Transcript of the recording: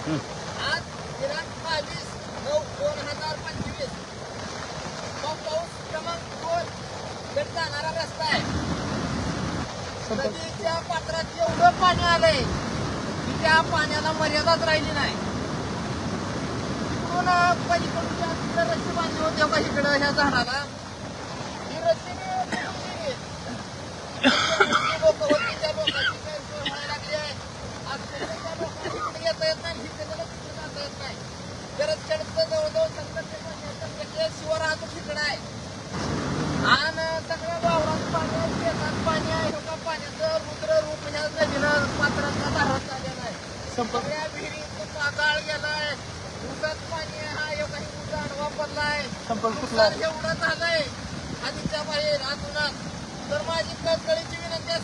आज दिनांक बावीस नऊ दोन हजार पंचवीस. तो पाऊस क्रमांक दोन कडे जाणारा रस्ता आहे नदीच्या पात्रात एवढं पाणी आलंय की त्या पाण्याला मर्यादाच राहिली नाही. इकडून पलीकडून रस्ते बांधले होते इकडं ह्या झाडाला? ही रस्ते लोक होती त्या लोकांची गैरसोय व्हायला लागली आहे अक्षरशः त्या लोकांना इकडे येता येत नाही इकडे तिकडे जाता येत नाही गरज खेळतं जवळजवळ सत्तर ते शिवराहतूक इकडे आहे. आणि सगळ्या वावरात पाणी शेतात पाणी आहे. लोका पाण्याचं रुद्र रूप ह्या नदीनं पात्रांचा धारण झालेला आहे. सगळ्या विहिरीत पाताळ गेलाय. ऊसात पाणी आहे हा एवढा ऊस आडवा पडलाय एवढं झालंय. आधीच्या बाहेर अजूनच तर माझी कळकळीची विनंती आहे